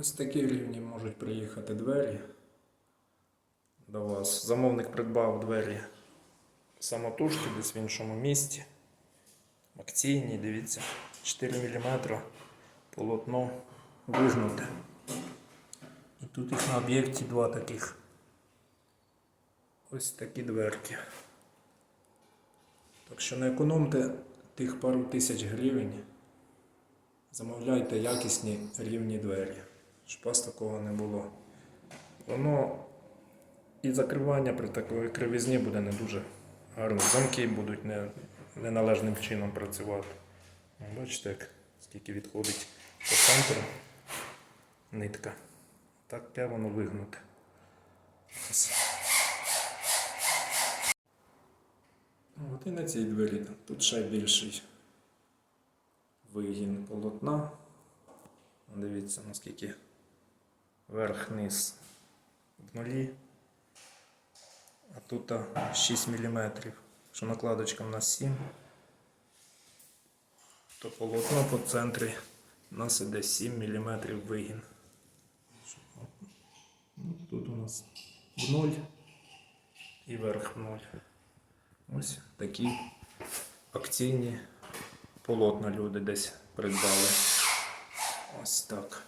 Ось такі рівні можуть приїхати двері до вас. Замовник придбав двері самотужки десь в іншому місті. Акційні, дивіться, 4 мм полотно вигнуте. І тут їх на об'єкті два таких. Ось такі дверки. Так що не економте тих пару тисяч гривень. Замовляйте якісні рівні двері, вас такого не було. Воно і закривання при такої кривізні буде не дуже гарно. Замки будуть не, неналежним чином працювати. Бачите, як, скільки відходить по центру нитка. Таке воно вигнуте. Ну, От і на цій двері тут ще більший вигін полотна. Дивіться, наскільки верх-низ в нулі. А тут 6 мм. Що накладочка в нас 7, то полотно по центрі у нас іде 7 мм вигін. Ну, Тут у нас в 0 і верх в 0. Ось такі акційні полотна люди десь придбали. Ось так.